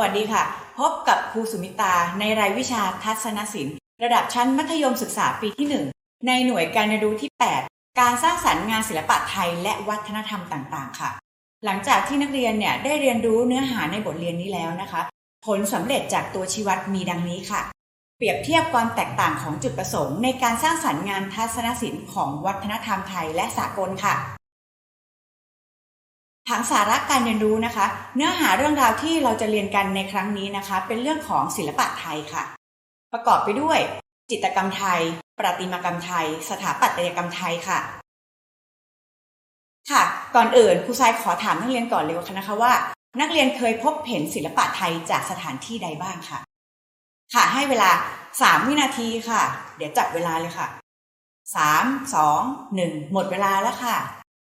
วัสดีค่ะ พบกับครูสุมิตาในรายวิชาทัศนศิลป์ระดับชั้นมัธยมศึกษาปีที่ 1 ในหน่วยการเรียนรู้ที่ 8 การสร้างสรรค์งานศิลปะไทยและวัฒนธรรมต่างๆ ค่ะ หลังจากที่นักเรียนเนี่ยได้เรียนรู้เนื้อหาในบทเรียนนี้แล้วนะคะ ผลสำเร็จจากตัวชี้วัดมีดังนี้ค่ะ เปรียบเทียบความแตกต่างของจุดประสงค์ ในการสร้างสรรค์งานทัศนศิลป์ของวัฒนธรรมไทยและสากลค่ะ ผังสาระการเรียนรู้นะคะ เนื้อหาเรื่องราวที่เราจะเรียนกันในครั้งนี้นะคะ เป็นเรื่องของศิลปะไทยค่ะ ประกอบไปด้วย จิตรกรรมไทย ประติมากรรมไทย สถาปัตยกรรมไทยค่ะ ค่ะ ก่อนอื่นครูทรายขอถามนักเรียนก่อนเลยนะคะว่า นักเรียนเคยพบเห็นศิลปะไทยจากสถานที่ใดบ้างค่ะ ค่ะ ให้เวลา 3 วินาทีค่ะ เดี๋ยวจับเวลาเลยค่ะ 3 2 1 หมดเวลาแล้วค่ะ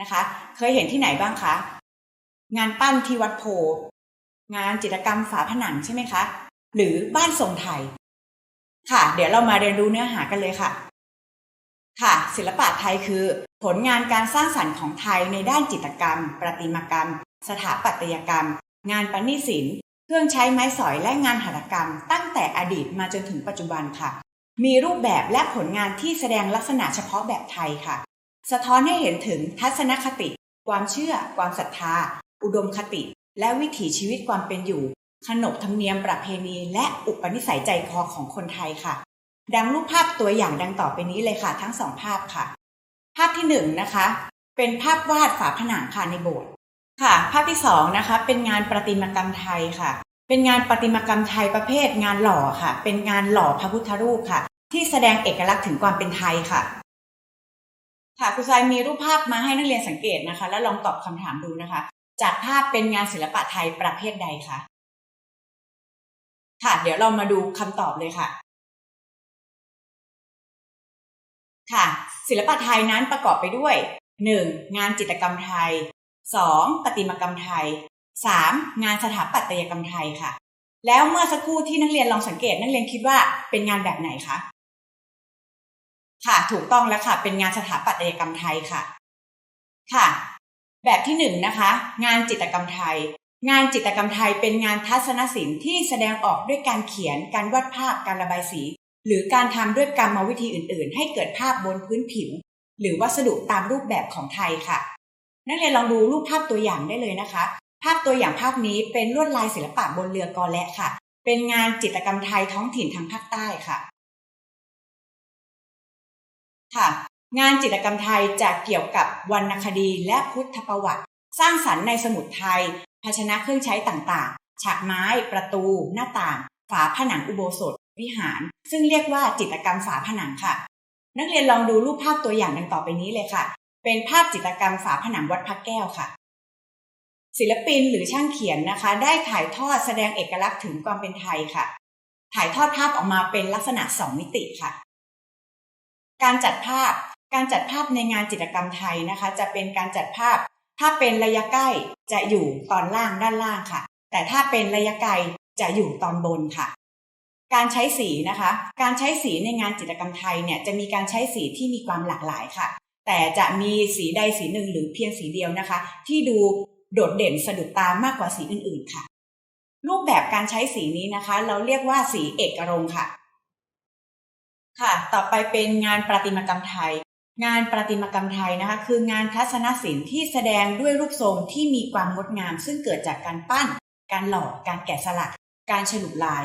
นะคะ เคยเห็นที่ไหนบ้างคะ งานปั้นที่วัดโพธิ์งานจิตรกรรมฝาผนังใช่ไหมคะ หรือบ้านทรงไทย ค่ะ เดี๋ยวเรามาเรียนรู้เนื้อหากันเลยค่ะ ค่ะ ศิลปะไทยคือ ผลงานการสร้างสรรค์ของไทยในด้านจิตรกรรม ประติมากรรม สถาปัตยกรรม งานประณีตศิลป์เครื่องใช้ไม้สอยและงานหัตถกรรม ตั้งแต่อดีตมาจนถึงปัจจุบันค่ะมีรูปแบบและผลงานที่แสดงลักษณะเฉพาะแบบไทยค่ะ สะท้อนให้เห็นถึงทัศนคติ ความเชื่อ ความศรัทธา อุดมคติ และวิถีชีวิตความเป็นอยู่ ขนบธรรมเนียมประเพณี และอุปนิสัยใจคอของคนไทยค่ะ ดังรูปภาพตัวอย่างดังต่อไปนี้เลยค่ะ ทั้งสองภาพค่ะ ภาพที่หนึ่งนะคะ เป็นภาพวาดฝาผนังค่ะในโบสถ์ค่ะ ภาพที่สองนะคะ เป็นงานประติมากรรมไทยค่ะ เป็นงานประติมากรรมไทยประเภทงานหล่อค่ะ เป็นงานหล่อพระพุทธรูปค่ะ ที่แสดงเอกลักษณ์ถึงความเป็นไทยค่ะ ค่ะครูทรายมีรูปภาพมาให้นักเรียนสังเกตนะคะ แล้วลองตอบคำถามดูนะคะ จากภาพเป็นงานศิลปะไทยประเภทใดคะค่ะ เดี๋ยวเรามาดูคำตอบเลยค่ะ ค่ะ ศิลปะไทยนั้นประกอบไปด้วย 1. งานจิตรกรรมไทย 2. ประติมากรรมไทย 3. งานสถาปัตยกรรมไทยค่ะ แล้วเมื่อสักครู่ที่นักเรียนลองสังเกตนักเรียนคิดว่าเป็นงานแบบไหนคะ ค่ะ ถูกต้องแล้วค่ะ เป็นงานสถาปัตยกรรมไทยค่ะ ค่ะ แบบที่หนึ่งนะคะ งานจิตรกรรมไทย งานจิตรกรรมไทยเป็นงานทัศนศิลป์ที่แสดงออกด้วยการเขียน การวาดภาพ การระบายสี หรือการทำด้วยกรรมวิธีอื่น ๆ ให้เกิดภาพบนพื้นผิว หรือวัสดุตามรูปแบบของไทยค่ะ นักเรียนลองดูรูปภาพตัวอย่างได้เลยนะคะ ภาพตัวอย่างภาพนี้เป็นลวดลายศิลปะบนเรือกอและค่ะ เป็นงานจิตรกรรมไทยท้องถิ่นทางภาคใต้ค่ะ ค่ะ งานจิตรกรรมไทยจะเกี่ยวกับวรรณคดีและพุทธประวัติ สร้างสรรค์ในสมุดไทย ภาชนะเครื่องใช้ต่างๆ ฉากไม้ ประตู หน้าต่าง ฝาผนังอุโบสถ วิหาร ซึ่งเรียกว่าจิตรกรรมฝาผนังค่ะ นักเรียนลองดูรูปภาพตัวอย่างดังต่อไปนี้เลยค่ะ เป็นภาพจิตรกรรมฝาผนังวัดพระแก้วค่ะศิลปินหรือช่างเขียนนะคะ ได้ถ่ายทอดแสดงเอกลักษณ์ถึงความเป็นไทยค่ะ ถ่ายทอดภาพออกมาเป็นลักษณะสองมิติค่ะ การจัดภาพ การจัดภาพในงานจิตรกรรมไทยนะคะ จะเป็นการจัดภาพ ถ้าเป็นระยะใกล้จะอยู่ตอนล่างด้านล่างค่ะ แต่ถ้าเป็นระยะไกลจะอยู่ตอนบนค่ะ การใช้สีนะคะ การใช้สีในงานจิตรกรรมไทยเนี่ยจะมีการใช้สีที่มีความหลากหลายค่ะ แต่จะมีสีใดสีหนึ่งหรือเพียงสีเดียวนะคะ ที่ดูโดดเด่นสะดุดตามากกว่าสีอื่นๆค่ะ รูปแบบการใช้สีนี้นะคะ เราเรียกว่าสีเอกรงค์ค่ะ ค่ะ ต่อไปเป็นงานประติมากรรมไทย งานประติมากรรมไทยนะคะ คืองานทัศนศิลป์ที่แสดงด้วยรูปทรงที่มีความงดงาม ซึ่งเกิดจากการปั้น การหล่อการแกะสลัก การฉลุลาย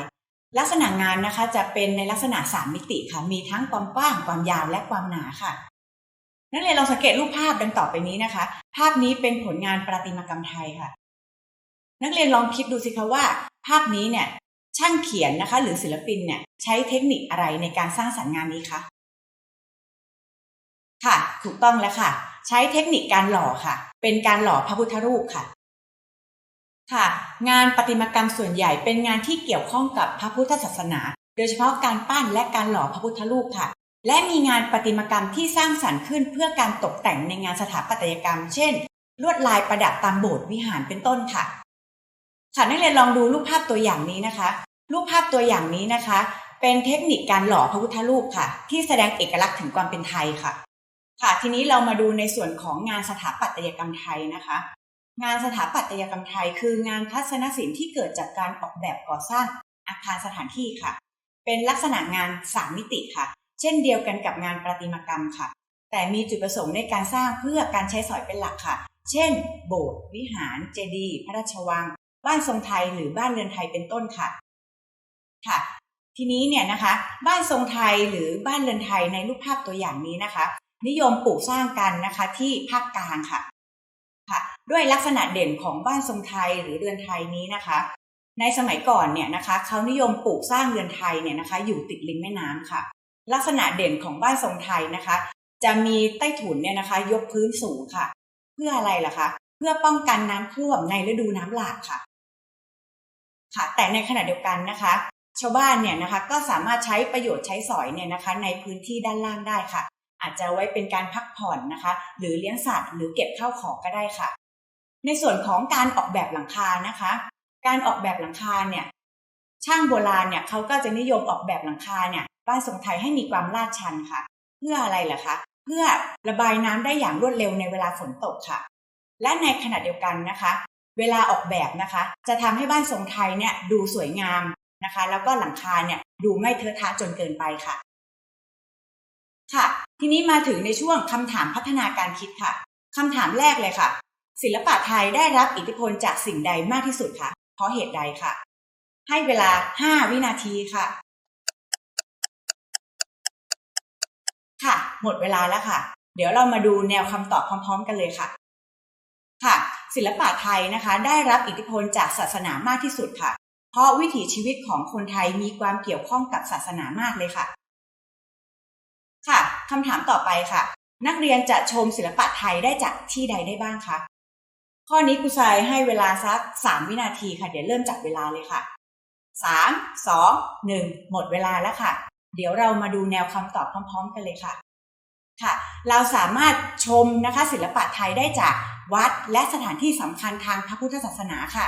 ลักษณะงานนะคะจะเป็นในลักษณะสามมิติค่ะ มีทั้งความกว้าง ความยาว และความหนาค่ะ นักเรียนลองสังเกตรูปภาพดังต่อไปนี้นะคะ ภาพนี้เป็นผลงานประติมากรรมไทยค่ะ นักเรียนลองคิดดูสิคะว่า ภาพนี้เนี่ย ช่างเขียนนะคะ หรือศิลปินเนี่ยใช้เทคนิคอะไรในการสร้างสรรค์งานนี้คะค่ะ ถูกต้องแล้วค่ะ ใช้เทคนิคการหล่อค่ะ เป็นการหล่อพระพุทธรูปค่ะค่ะ งานประติมากรรมส่วนใหญ่เป็นงานที่เกี่ยวข้องกับพระพุทธศาสนา โดยเฉพาะการปั้นและการหล่อพระพุทธรูปค่ะ และมีงานประติมากรรมที่สร้างสรรค์ขึ้นเพื่อการตกแต่งในงานสถาปัตยกรรม เช่น ลวดลายประดับตามโบสถ์วิหารเป็นต้นค่ะ ค่ะนักเรียนลองดูรูปภาพตัวอย่างนี้นะคะ รูปภาพตัวอย่างนี้นะคะ เป็นเทคนิคการหล่อพระพุทธรูปค่ะ ที่แสดงเอกลักษณ์ถึงความเป็นไทยค่ะ ค่ะ ทีนี้เรามาดูในส่วนของงานสถาปัตยกรรมไทยนะคะ งานสถาปัตยกรรมไทย คืองานทัศนศิลป์ที่เกิดจากการออกแบบก่อสร้างอาคารสถานที่ค่ะ เป็นลักษณะงานสามมิติค่ะ เช่นเดียวกันกับงานประติมากรรมค่ะ แต่มีจุดประสงค์ในการสร้างเพื่อการใช้สอยเป็นหลักค่ะ เช่น โบสถ์วิหาร เจดีย์พระราชวัง บ้านทรงไทยหรือบ้านเรือนไทยเป็นต้นค่ะ ค่ะ ทีนี้เนี่ยนะคะ บ้านทรงไทยหรือบ้านเรือนไทยในรูปภาพตัวอย่างนี้นะคะ นิยมปลูกสร้างกันนะคะที่ภาคกลางค่ะ ค่ะ ด้วยลักษณะเด่นของบ้านทรงไทยหรือเรือนไทยนี้นะคะ ในสมัยก่อนเนี่ยนะคะเขานิยมปลูกสร้างเรือนไทยเนี่ยนะคะ อยู่ติดริมแม่น้ำค่ะ ลักษณะเด่นของบ้านทรงไทยนะคะ จะมีใต้ถุนเนี่ยนะคะ ยกพื้นสูงค่ะ เพื่ออะไรล่ะคะ เพื่อป้องกันน้ำท่วมในฤดูน้ำหลากค่ะ ค่ะแต่ในขณะเดียวกันนะคะ ชาวบ้านเนี่ยนะคะก็สามารถใช้ประโยชน์ใช้สอยเนี่ยนะคะ ในพื้นที่ด้านล่างได้ค่ะ อาจจะไว้เป็นการพักผ่อนนะคะ หรือเลี้ยงสัตว์หรือเก็บข้าวของก็ได้ค่ะ ในส่วนของการออกแบบหลังคานะคะ การออกแบบหลังคาเนี่ยช่างโบราณเนี่ยเขาก็จะนิยมออกแบบหลังคาเนี่ยบ้านทรงไทยให้มีความลาดชันค่ะ เพื่ออะไรล่ะคะ เพื่อระบายน้ำได้อย่างรวดเร็วในเวลาฝนตกค่ะ และในขณะเดียวกันนะคะ เวลาออกแบบนะคะ จะทำให้บ้านทรงไทยเนี่ยดูสวยงามนะคะ แล้วก็หลังคาเนี่ยดูไม่เทอะทะจนเกินไปค่ะ ค่ะ ทีนี้มาถึงในช่วงคำถามพัฒนาการคิดค่ะคำถามแรกเลยค่ะ ศิลปะไทยได้รับอิทธิพลจากสิ่งใดมากที่สุดคะเพราะเหตุใดค่ะ ให้เวลา 5 วินาทีค่ะค่ะ หมดเวลาแล้วค่ะ เดี๋ยวเรามาดูแนวคำตอบพร้อม ๆ กันเลยค่ะ ค่ะ ศิลปะไทยนะคะ ได้รับอิทธิพลจากศาสนามากที่สุดค่ะ เพราะวิถีชีวิตของคนไทยมีความเกี่ยวข้องกับศาสนามากเลยค่ะ ค่ะคำถามต่อไปค่ะ นักเรียนจะชมศิลปะไทยได้จากที่ใดได้บ้างคะข้อนี้ครูทรายให้เวลาสักสามวินาทีค่ะ เดี๋ยวเริ่มจับเวลาเลยค่ะสามสองหนึ่งหมดเวลาแล้วค่ะ เดี๋ยวเรามาดูแนวคำตอบพร้อม ๆ กันเลยค่ะ ค่ะ เราสามารถชมนะคะศิลปะไทยได้จากวัดและสถานที่สำคัญทางพระพุทธศาสนาค่ะ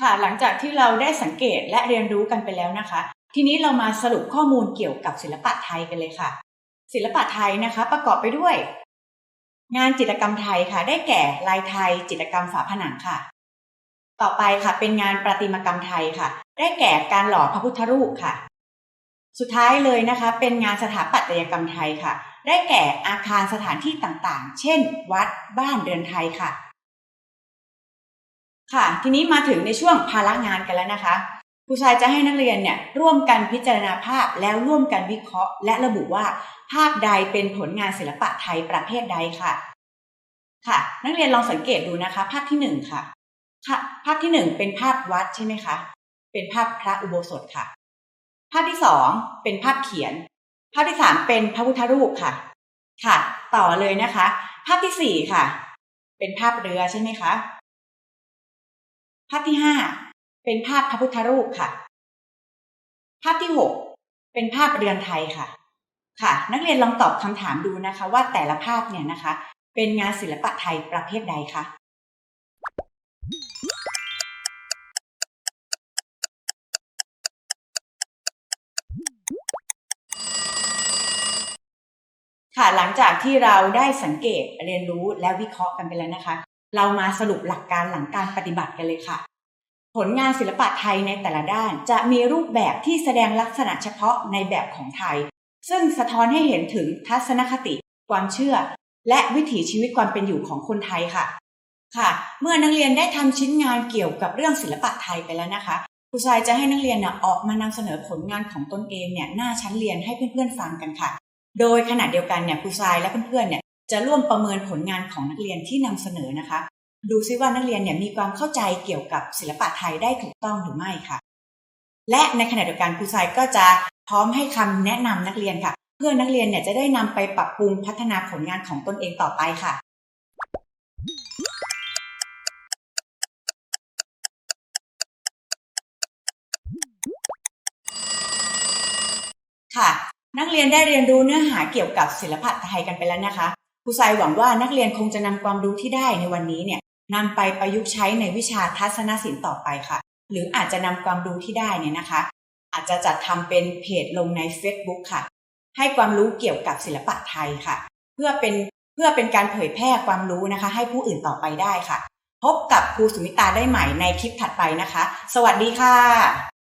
ค่ะ หลังจากที่เราได้สังเกตและเรียนรู้กันไปแล้วนะคะ ทีนี้เรามาสรุปข้อมูลเกี่ยวกับศิลปะไทยกันเลยค่ะ ศิลปะไทยนะคะประกอบไปด้วย งานจิตรกรรมไทยค่ะ ได้แก่ลายไทย จิตรกรรมฝาผนังค่ะ ต่อไปค่ะเป็นงานประติมากรรมไทยค่ะ ได้แก่การหล่อพระพุทธรูปค่ะ สุดท้ายเลยนะคะเป็นงานสถาปัตยกรรมไทยค่ะ ได้แก่อาคารสถานที่ต่างๆ เช่น วัดบ้านเรือนไทยค่ะ ค่ะ ทีนี้มาถึงในช่วงภาระงานกันแล้วนะคะครูชายจะให้นักเรียนเนี่ยร่วมกันพิจารณาภาพแล้วร่วมกันวิเคราะห์ และระบุว่าภาพใดเป็นผลงานศิลปะไทยประเภทใดค่ะ ค่ะ นักเรียนลองสังเกตดูนะคะ ภาพที่หนึ่งค่ะ ค่ะ ภาพที่หนึ่งเป็นภาพวัดใช่ไหมคะ เป็นภาพพระอุโบสถค่ะ ภาพที่สองเป็นภาพเขียน ภาพที่สามเป็นพระพุทธรูปค่ะ ค่ะ ต่อเลยนะคะ ภาพที่สี่ค่ะ เป็นภาพเรือใช่ไหมคะ ภาพที่ห้าเป็นภาพพระพุทธรูปค่ะ ภาพที่หกเป็นภาพเรือนไทยค่ะ ค่ะ นักเรียนลองตอบคำถามดูนะคะ ว่าแต่ละภาพเนี่ยนะคะ เป็นงานศิลปะไทยประเภทใดคะ ค่ะหลังจากที่เราได้สังเกตเรียนรู้และวิเคราะห์กันไปแล้วนะคะ เรามาสรุปหลักการหลังการปฏิบัติกันเลยค่ะ ผลงานศิลปะไทยในแต่ละด้านจะมีรูปแบบที่แสดงลักษณะเฉพาะในแบบของไทย ซึ่งสะท้อนให้เห็นถึงทัศนคติ ความเชื่อ และวิถีชีวิตความเป็นอยู่ของคนไทยค่ะ ค่ะ เมื่อนักเรียนได้ทำชิ้นงานเกี่ยวกับเรื่องศิลปะไทยไปแล้วนะคะครูชายจะให้นักเรียนเนี่ยออกมานำเสนอผลงานของตนเองเนี่ยหน้าชั้นเรียนให้เพื่อนๆฟังกันค่ะ โดยขณะเดียวกันเนี่ยครูทรายและเพื่อนๆเนี่ยจะร่วมประเมินผลงานของนักเรียนที่นำเสนอนะคะ ดูซิว่านักเรียนเนี่ยมีความเข้าใจเกี่ยวกับศิลปะไทยได้ถูกต้องหรือไม่ค่ะ และในขณะเดียวกันครูทรายก็จะพร้อมให้คำแนะนำนักเรียนค่ะ เพื่อนักเรียนเนี่ยจะได้นำไปปรับปรุงพัฒนาผลงานของตนเองต่อไปค่ะ นักเรียนได้เรียนรู้เนื้อหาเกี่ยวกับศิลปะไทยกันไปแล้วนะคะครูทรายหวังว่านักเรียนคงจะนำความรู้ที่ได้ในวันนี้เนี่ยนำไปประยุกต์ใช้ในวิชาทัศนศิลป์ต่อไปค่ะ หรืออาจจะนำความรู้ที่ได้เนี่ยนะคะ อาจจะจัดทำเป็นเพจลงใน Facebook ค่ะ ให้ความรู้เกี่ยวกับศิลปะไทยค่ะ เพื่อเป็นเพื่อเป็นการเผยแพร่ความรู้นะคะ ให้ผู้อื่นต่อไปได้ค่ะ พบกับครูสุมิตาได้ใหม่ในคลิปถัดไปนะคะ สวัสดีค่ะ